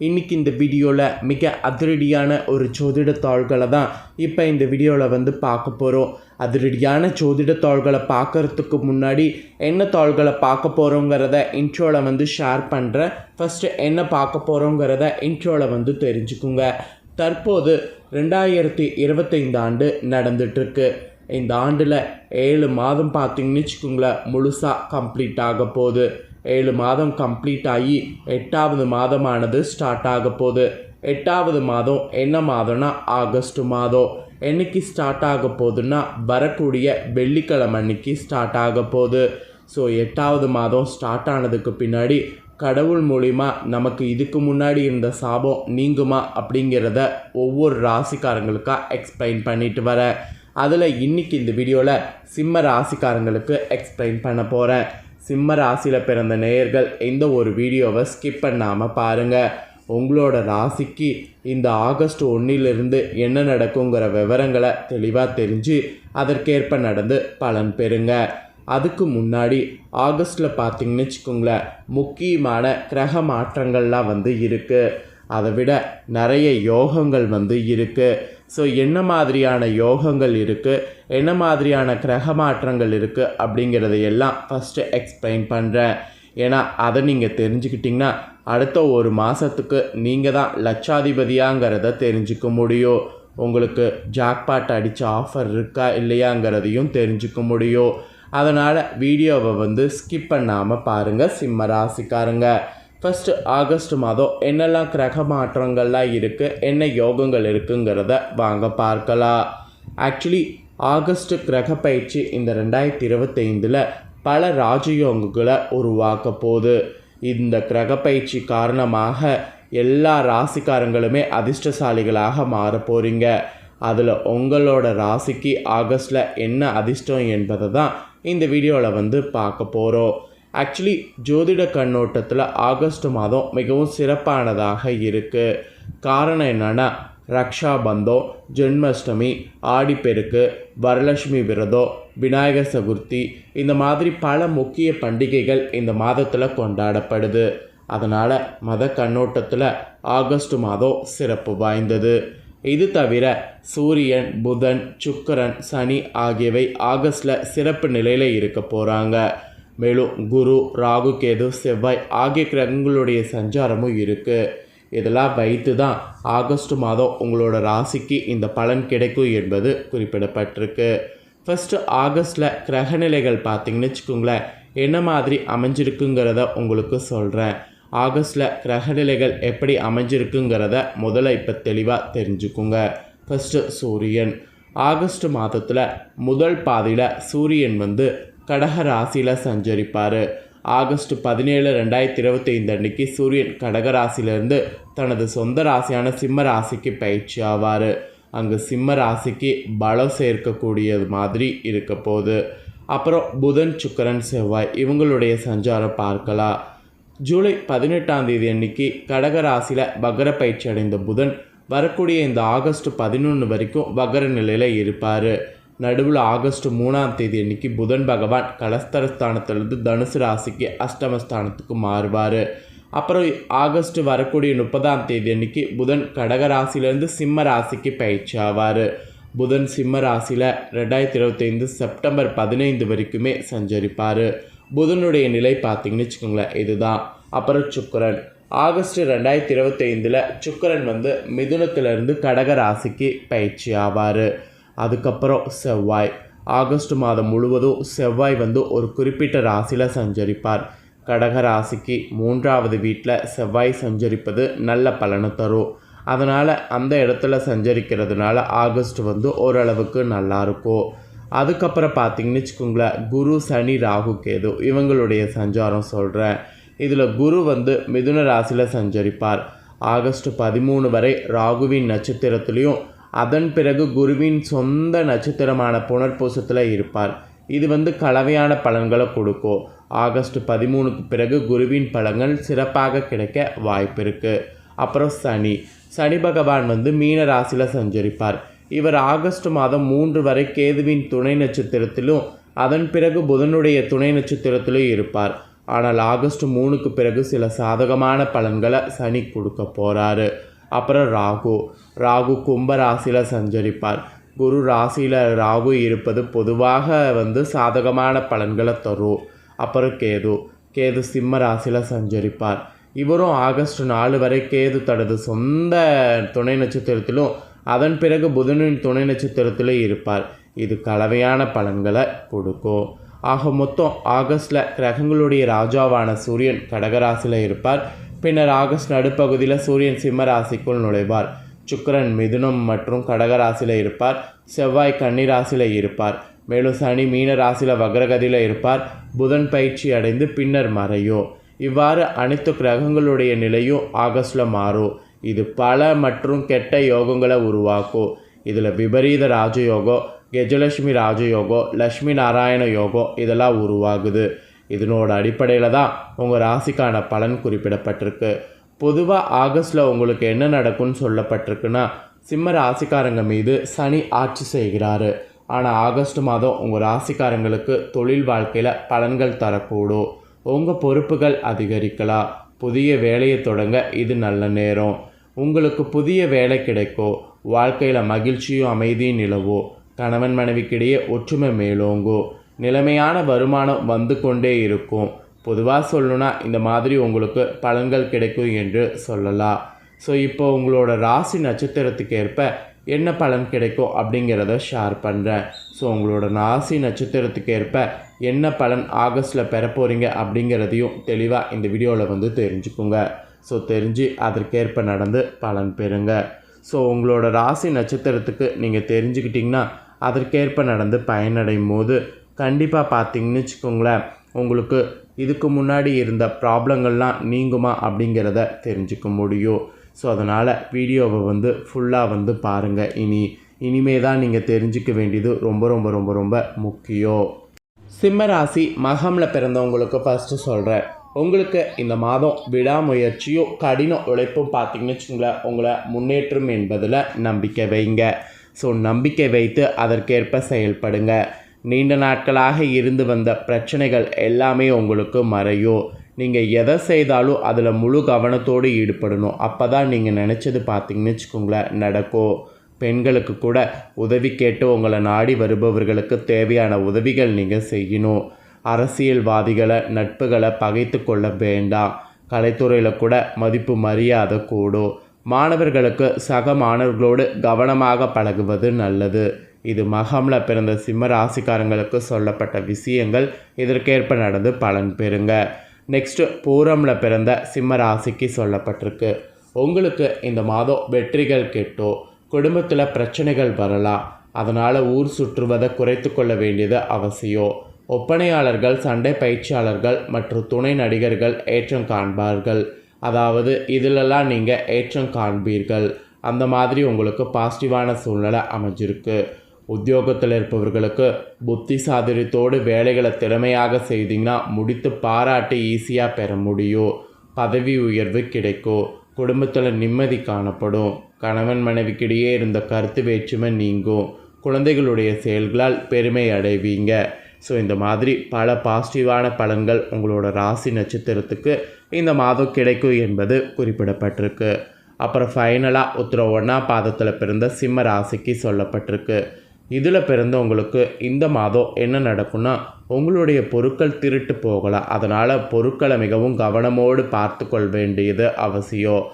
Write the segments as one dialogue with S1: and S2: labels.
S1: இன்றைக்கி இந்த வீடியோவில் மிக அதிரடியான ஒரு ஜோதிட தாள்களை தான் இப்போ இந்த வீடியோவில் வந்து பார்க்க போகிறோம் அதிரடியான ஜோதிட தாள்களை பார்க்கறதுக்கு முன்னாடி என்ன தாள்களை பார்க்க போகிறோங்கிறத இன்ட்ரோவில் வந்து ஷேர் பண்ணுறேன் ஃபஸ்ட்டு என்ன பார்க்க போகிறோங்கிறத இன்ட்ரோவில் வந்து தெரிஞ்சுக்குங்க. தற்போது ரெண்டாயிரத்தி இருபத்தைந்து ஆண்டு நடந்துட்டுருக்கு. இந்த ஆண்டில் ஏழு மாதம் பார்த்தீங்கன்னு வச்சுக்கோங்களேன் முழுசாக கம்ப்ளீட் ஆக போகுது. ஏழு மாதம் கம்ப்ளீட் ஆகி எட்டாவது மாதமானது ஸ்டார்ட் ஆக போகுது. எட்டாவது மாதம் என்ன மாதம்னா ஆகஸ்ட் மாதம். என்னைக்கு ஸ்டார்ட் ஆக போகுதுன்னா வரக்கூடிய வெள்ளிக்கிழமை அன்னைக்கு ஸ்டார்ட் ஆக போகுது. ஸோ எட்டாவது மாதம் ஸ்டார்ட் ஆனதுக்கு பின்னாடி கடவுள் மூலிமா நமக்கு இதுக்கு முன்னாடி இருந்த சாபம் நீங்குமா அப்படிங்கிறத ஒவ்வொரு ராசிக்காரங்களுக்காக எக்ஸ்பிளைன் பண்ணிட்டு வரேன். அதில் இன்னைக்கு இந்த வீடியோவில் சிம்ம ராசிக்காரங்களுக்கு எக்ஸ்பிளைன் பண்ண போகிறேன் சிம்ம ராசியில் பிறந்த நேயர்கள் இந்த ஒரு வீடியோவை ஸ்கிப் பண்ணாமல் பாருங்கள் உங்களோட ராசிக்கு இந்த ஆகஸ்ட் ஒன்றிலிருந்து என்ன நடக்குங்கிற விவரங்களை தெளிவாக தெரிஞ்சு அதற்கேற்ப நடந்து பலன் பெறுங்க. அதுக்கு முன்னாடி ஆகஸ்ட்டில் பார்த்தீங்கன்னு வச்சுக்கோங்களேன் முக்கியமான கிரக மாற்றங்கள்லாம் வந்து இருக்குது அதை விட நிறைய யோகங்கள் வந்து இருக்குது ஸோ என்ன மாதிரியான யோகங்கள் இருக்குது என்ன மாதிரியான கிரக மாற்றங்கள் இருக்குது அப்படிங்கிறத எல்லாம் ஃபஸ்ட்டு எக்ஸ்பிளைன் பண்ணுறேன் ஏன்னா அதை நீங்கள் தெரிஞ்சுக்கிட்டிங்கன்னா அடுத்த ஒரு மாதத்துக்கு நீங்கள் தான் லட்சாதிபதியாங்கிறத தெரிஞ்சுக்க முடியும். உங்களுக்கு ஜாக்பாட் அடித்த ஆஃபர் இருக்கா இல்லையாங்கிறதையும் தெரிஞ்சுக்க முடியும். அதனால் வீடியோவை வந்து ஸ்கிப் பண்ணாமல் பாருங்கள் சிம்ம ராசிக்காரங்க. ஃபஸ்ட்டு ஆகஸ்ட் மாதம் என்னெல்லாம் கிரக மாற்றங்கள்லாம் இருக்குது என்ன யோகங்கள் இருக்குங்கிறத வாங்க பார்க்கலாம். ஆக்சுவலி ஆகஸ்ட் கிரக பயிற்சி இந்த ரெண்டாயிரத்தி இருபத்தைந்தில் பல ராஜயோகங்களை உருவாக்க போகுது. இந்த கிரக பயிற்சி காரணமாக எல்லா ராசிக்காரங்களுமே அதிர்ஷ்டசாலிகளாக மாற போகிறீங்க அதில் உங்களோட ராசிக்கு ஆகஸ்டில் என்ன அதிர்ஷ்டம் என்பதை தான் இந்த வீடியோவில் வந்து பார்க்க போகிறோம் ஆக்சுவலி ஜோதிட கண்ணோட்டத்தில் ஆகஸ்ட் மாதம் மிகவும் சிறப்பானதாக இருக்குது காரணம் என்னென்னா ரக்ஷாபந்தம் ஜென்மாஷ்டமி ஆடிப்பெருக்கு வரலட்சுமி விரதம் விநாயகர் சதுர்த்தி இந்த மாதிரி பல முக்கிய பண்டிகைகள் இந்த மாதத்தில் கொண்டாடப்படுது. அதனால் மத கண்ணோட்டத்தில் ஆகஸ்ட் மாதம் சிறப்பு வாய்ந்தது. இது தவிர சூரியன் புதன் சுக்கரன் சனி ஆகியவை ஆகஸ்டில் சிறப்பு நிலையில் இருக்க போகிறாங்க மேலும் குரு ராகு கேது செவ்வாய் ஆகிய கிரகங்களுடைய சஞ்சாரமும் இருக்குது இதெல்லாம் வைத்து தான் ஆகஸ்ட் மாதம் உங்களோட ராசிக்கு இந்த பலன் கிடைக்கும் என்பது குறிப்பிடப்பட்டிருக்கு. ஃபஸ்ட்டு ஆகஸ்டில் கிரகநிலைகள் பார்த்திங்கன்னு வச்சுக்கோங்களேன் என்ன மாதிரி அமைஞ்சிருக்குங்கிறத உங்களுக்கு சொல்கிறேன் ஆகஸ்டில் கிரகநிலைகள் எப்படி அமைஞ்சிருக்குங்கிறத முதல்ல இப்போ தெளிவாக தெரிஞ்சுக்குங்க. ஃபஸ்ட்டு சூரியன். ஆகஸ்ட் மாதத்தில் முதல் பாதியில் சூரியன் வந்து கடக ராசியில் சஞ்சரிப்பார். ஆகஸ்ட் பதினேழு ரெண்டாயிரத்தி இருபத்தைந்து அன்னைக்கு சூரியன் கடக ராசியிலிருந்து தனது சொந்த ராசியான சிம்ம ராசிக்கு பயிற்சி ஆவார். அங்கு சிம்ம ராசிக்கு பலம் சேர்க்கக்கூடியது மாதிரி இருக்க போகுது. அப்புறம் புதன் சுக்கரன் செவ்வாய் இவங்களுடைய சஞ்சாரம் பார்க்கலாம். ஜூலை பதினெட்டாம் தேதி அன்னைக்கு கடக ராசியில் வகர பயிற்சி அடைந்த புதன் வரக்கூடிய இந்த ஆகஸ்ட் பதினொன்று வரைக்கும் வகர நிலையில் இருப்பார். நடுவில் ஆகஸ்ட் மூணாம் தேதி அன்னைக்கு புதன் பகவான் கலஸ்தரஸ்தானத்திலிருந்து தனுசு ராசிக்கு அஷ்டமஸ்தானத்துக்கு மாறுவார். அப்புறம் ஆகஸ்ட் வரக்கூடிய முப்பதாம் தேதி அன்னைக்கு புதன் கடக ராசியிலேருந்து சிம்ம ராசிக்கு பயிற்சி ஆவார். புதன் சிம்ம ராசியில் ரெண்டாயிரத்தி இருபத்தைந்து செப்டம்பர் பதினைந்து வரைக்குமே சஞ்சரிப்பார். புதனுடைய நிலை பார்த்தீங்கன்னு வச்சுக்கோங்களேன் இதுதான். அப்புறம் சுக்கரன். ஆகஸ்ட் ரெண்டாயிரத்தி இருபத்தைந்தில் சுக்கரன் வந்து மிதுனத்திலிருந்து கடக ராசிக்கு பயிற்சி ஆவார். அதுக்கப்புறம் செவ்வாய். ஆகஸ்ட் மாதம் முழுவதும் செவ்வாய் வந்து ஒரு குறிப்பிட்ட ராசியில் சஞ்சரிப்பார். கடக ராசிக்கு மூன்றாவது வீட்டில் செவ்வாய் சஞ்சரிப்பது நல்ல பலனை தரும். அதனால் அந்த இடத்துல சஞ்சரிக்கிறதுனால ஆகஸ்ட் வந்து ஓரளவுக்கு நல்லாயிருக்கும் அதுக்கப்புறம் பார்த்திங்கன்னு வச்சுக்கோங்களேன் குரு சனி ராகு கேது இவங்களுடைய சஞ்சாரம் சொல்கிறேன் இதில் குரு வந்து மிதுன ராசியில் சஞ்சரிப்பார். ஆகஸ்ட் பதிமூணு வரை ராகுவின் நட்சத்திரத்துலேயும் அதன் பிறகு குருவின் சொந்த நட்சத்திரமான புனர்பூசத்தில் இருப்பார். இது வந்து கலவையான பலன்களை கொடுக்கும் ஆகஸ்ட் பதிமூணுக்கு பிறகு குருவின் பலன்கள் சிறப்பாக கிடைக்க வாய்ப்பு இருக்குது அப்புறம் சனி. சனி பகவான் வந்து மீன ராசியில் சஞ்சரிப்பார். இவர் ஆகஸ்ட் மாதம் மூன்று வரை கேதுவின் துணை நட்சத்திரத்திலும் அதன் பிறகு புதனுடைய துணை நட்சத்திரத்திலும் இருப்பார். ஆனால் ஆகஸ்ட் மூணுக்கு பிறகு சில சாதகமான பலன்களை சனி கொடுக்க போகிறாரு அப்புறம் ராகு. ராகு கும்ப ராசியில் சஞ்சரிப்பார். குரு ராசியில் ராகு இருப்பது பொதுவாக வந்து சாதகமான பலன்களை தரும். அப்புறம் கேது. கேது சிம்ம ராசியில் சஞ்சரிப்பார். இவரும் ஆகஸ்ட் நாலு வரை கேது தனது சொந்த துணை நட்சத்திரத்திலும் அதன் பிறகு புதனின் துணை நட்சத்திரத்திலும் இருப்பார். இது கலவையான பலன்களை கொடுக்கும். ஆக மொத்தம் ஆகஸ்டில் கிரகங்களுடைய ராஜாவான சூரியன் கடகராசியில் இருப்பார். பின்னர் ஆகஸ்ட் நடுப்பகுதியில் சூரியன் சிம்ம ராசிக்குள் நுழைவார். சுக்கரன் மிதுனம் மற்றும் கடகராசியில் இருப்பார். செவ்வாய் கன்னிராசியில் இருப்பார். மேலும் சனி மீன ராசியில் வக்ரகதியில் இருப்பார். புதன் பயிற்சி அடைந்து பின்னர் மறையும். இவ்வாறு அனைத்து கிரகங்களுடைய நிலையும் ஆகஸ்டில் மாறும். இது பல மற்றும் கெட்ட யோகங்களை உருவாக்கும். இதில் விபரீத ராஜயோகம் கெஜலட்சுமி ராஜயோகம் லக்ஷ்மி நாராயண யோகம் இதெல்லாம் உருவாகுது. இதனோட அடிப்படையில் தான் உங்கள் ராசிக்கான பலன் குறிப்பிடப்பட்டிருக்கு. பொதுவாக ஆகஸ்டில் உங்களுக்கு என்ன நடக்கும்னு சொல்லப்பட்டிருக்குன்னா சிம்ம ராசிக்காரங்க மீது சனி ஆட்சி செய்கிறாரு. ஆனால் ஆகஸ்ட் மாதம் உங்கள் ராசிக்காரங்களுக்கு தொழில் வாழ்க்கையில் பலன்கள் தரக்கூடும். உங்கள் பொறுப்புகள் அதிகரிக்கலாம். புதிய வேலையை தொடங்க இது நல்ல நேரம். உங்களுக்கு புதிய வேலை கிடைக்கும் வாழ்க்கையில் மகிழ்ச்சியும் அமைதியும் நிலவும் கணவன் மனைவிக்கிடையே ஒற்றுமை மேலோங்கும் நிலைமையான வருமானம் வந்து கொண்டே இருக்கும். பொதுவாக சொல்லணுன்னா இந்த மாதிரி உங்களுக்கு பலன்கள் கிடைக்கும் என்று சொல்லலாம். ஸோ இப்போ உங்களோட ராசி நட்சத்திரத்துக்கு ஏற்ப என்ன பலன் கிடைக்கும் அப்படிங்கிறத ஷேர் பண்ணுறேன் ஸோ உங்களோட ராசி நட்சத்திரத்துக்கு ஏற்ப என்ன பலன் ஆகஸ்ட்டில் பெற போகிறீங்க அப்படிங்கிறதையும் தெளிவாக இந்த வீடியோவில் வந்து தெரிஞ்சுக்குங்க. ஸோ தெரிஞ்சு அதற்கேற்ப நடந்து பலன் பெறுங்க. ஸோ உங்களோட ராசி நட்சத்திரத்துக்கு நீங்கள் தெரிஞ்சுக்கிட்டிங்கன்னா அதற்கேற்ப நடந்து பயனடையும் போது கண்டிப்பாக பார்த்தீங்கன்னு வச்சுக்கோங்களேன். உங்களுக்கு இதுக்கு முன்னாடி இருந்த ப்ராப்ளங்கள்லாம் நீங்குமா அப்படிங்கிறத தெரிஞ்சுக்க முடியும். ஸோ அதனால் வீடியோவை வந்து ஃபுல்லாக வந்து பாருங்கள் இனி இனிமே தான் நீங்கள் தெரிஞ்சுக்க வேண்டியது ரொம்ப ரொம்ப ரொம்ப ரொம்ப முக்கியம். சிம்மராசி மகமில் பிறந்தவங்களுக்கு ஃபஸ்ட்டு சொல்கிறேன் உங்களுக்கு இந்த மாதம் விடாமுயற்சியும் கடின உழைப்பும் பார்த்தீங்கன்னு வச்சுங்களேன் உங்களை முன்னேற்றம் என்பதில் நம்பிக்கை வைங்க. ஸோ நம்பிக்கை வைத்து அதற்கேற்ப செயல்படுங்க. நீண்ட நாட்களாக இருந்து வந்த பிரச்சனைகள் எல்லாமே உங்களுக்கு மறையும் நீங்கள் எதை செய்தாலும் அதில் முழு கவனத்தோடு ஈடுபடணும். அப்போ தான் நீங்கள் நினச்சது பார்த்தீங்கன்னு வச்சுக்கோங்களேன் நடக்கும் பெண்களுக்கு கூட உதவி கேட்டு உங்களை நாடி வருபவர்களுக்கு தேவையான உதவிகள் நீங்கள் செய்யணும். அரசியல்வாதிகளை நட்புகளை பகைத்து கொள்ள வேண்டாம். கலைத்துறையில் கூட மதிப்பு மரியாதை கூடும். மாணவர்களுக்கு சக மாணவர்களோடு கவனமாக பழகுவது நல்லது. இது மகமில் பிறந்த சிம்ம ராசிக்காரங்களுக்கு சொல்லப்பட்ட விஷயங்கள். இதற்கேற்ப நடந்து பலன் பெறுங்க. நெக்ஸ்ட்டு பூரமில் பிறந்த சிம்ம ராசிக்கு சொல்லப்பட்டிருக்கு. உங்களுக்கு இந்த மாதம் வெற்றிகள் கிட்டோ குடும்பத்தில் பிரச்சனைகள் வரலாம். அதனால் ஊர் சுற்றுவதை குறைத்து கொள்ள வேண்டியது அவசியம். ஒப்பனையாளர்கள் சண்டை பயிற்சியாளர்கள் மற்றும் துணை நடிகர்கள் ஏற்றம் காண்பார்கள். அதாவது இதிலெல்லாம் நீங்கள் ஏற்றம் காண்பீர்கள். அந்த மாதிரி உங்களுக்கு பாசிட்டிவான சூழ்நிலை அமைஞ்சிருக்கு. உத்தியோகத்தில் இருப்பவர்களுக்கு புத்தி சாதுரியத்தோடு வேலைகளை திறமையாக செய்தீங்கன்னா முடித்து பாராட்டி ஈஸியாக பெற முடியும். பதவி உயர்வு கிடைக்கும். குடும்பத்தில் நிம்மதி காணப்படும். கணவன் மனைவிக்கிடையே இருந்த கருத்து வேற்றுமை நீங்கும். குழந்தைகளுடைய செயல்களால் பெருமை அடைவீங்க. ஸோ இந்த மாதிரி பல பாசிட்டிவான பலன்கள் உங்களோட ராசி நட்சத்திரத்துக்கு இந்த மாதம் கிடைக்கும் என்பது குறிப்பிடப்பட்டிருக்கு. அப்புறம் ஃபைனலாக உத்தர ஒன்றா பாதத்தில் பிறந்த சிம்ம ராசிக்கு சொல்லப்பட்டிருக்கு. இதில் பிறந்தவங்களுக்கு இந்த மாதம் என்ன நடக்கும்னா உங்களுடைய பொருட்கள் திருட்டு போகலாம். அதனால் பொருட்களை மிகவும் கவனமோடு பார்த்து கொள்ள வேண்டியது அவசியம்.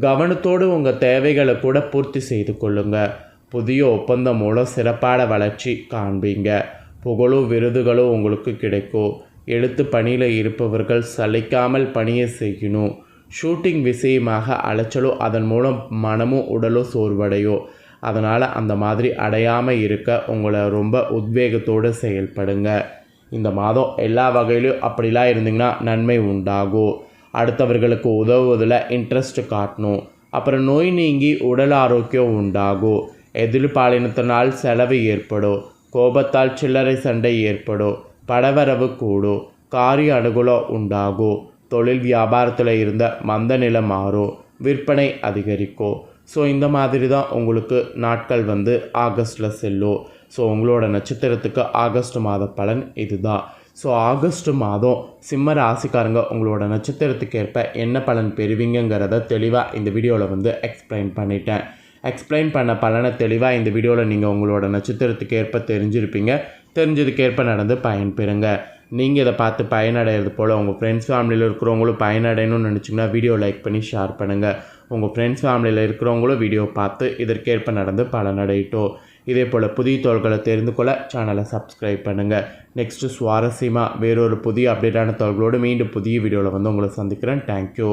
S1: கவனத்தோடு உங்கள் தேவைகளை கூட பூர்த்தி செய்து கொள்ளுங்கள் புதிய ஒப்பந்தம் மூலம் சிறப்பான வளர்ச்சி காண்பீங்க. புகழும் விருதுகளும் உங்களுக்கு கிடைக்கும். எழுத்து பணியில் இருப்பவர்கள் சலிக்காமல் பணியை செய்யணும். ஷூட்டிங் விஷயமாக அலைச்சலும் அதன் மூலம் மனமும் உடலும் சோர்வடையும். அதனால் அந்த மாதிரி அடையாமல் இருக்க உங்களை ரொம்ப உத்வேகத்தோடு செயல்படுங்க. இந்த மாதம் எல்லா வகையிலும் அப்படிலாம் இருந்தீங்கன்னா நன்மை உண்டாகும். அடுத்தவர்களுக்கு உதவுவதில் இன்ட்ரெஸ்ட் காட்டணும். அப்புறம் நோய் நீங்கி உடல் ஆரோக்கியம் உண்டாகும். எதிர்பாலினத்தினால் செலவு ஏற்படும். கோபத்தால் சில்லறை சண்டை ஏற்படும். படவரவு கூடும். காரிய அனுகூலம் உண்டாகும். தொழில் வியாபாரத்தில் இருந்த மந்த நிலை மாறும். விற்பனை அதிகரிக்கும். ஸோ இந்த மாதிரி தான் உங்களுக்கு நாட்கள் வந்து ஆகஸ்ட்டில் செல்லும் ஸோ உங்களோட நட்சத்திரத்துக்கு ஆகஸ்ட் மாத பலன் இதுதான். ஸோ ஆகஸ்ட் மாதம் சிம்ம ராசிக்காரங்க உங்களோட நட்சத்திரத்துக்கு ஏற்ப என்ன பலன் பெறுவீங்கங்கிறத தெளிவாக இந்த வீடியோவில் வந்து எக்ஸ்பிளைன் பண்ணிட்டேன். எக்ஸ்பிளைன் பண்ண பலனை தெளிவாக இந்த வீடியோவில் நீங்கள் உங்களோட நட்சத்திரத்துக்கு ஏற்ப தெரிஞ்சிருப்பீங்க. தெரிஞ்சதுக்கேற்ப நடந்து பயன்பெறுங்க. நீங்கள் இதை பார்த்து பயனடைகிறது போல் உங்கள் ஃப்ரெண்ட்ஸ் ஃபேமிலியில் இருக்கிறவங்களும் பயனடையணும்னு நினச்சிங்கன்னா வீடியோ லைக் பண்ணி ஷேர் பண்ணுங்கள் உங்கள் ஃப்ரெண்ட்ஸ் ஃபேமிலியில் இருக்கிறவங்களும் வீடியோ பார்த்து இதற்கேற்ப நடந்து பலனடையட்டும். இதே போல் புதிய தோள்களை தெரிந்து கொள்ள சேனலை சப்ஸ்கிரைப் பண்ணுங்கள் நெக்ஸ்ட்டு சுவாரஸ்யமாக வேறொரு புதிய அப்டேட்டான தோள்களோடு மீண்டும் புதிய வீடியோவில் வந்து உங்களை சந்திக்கிறேன். தேங்க்யூ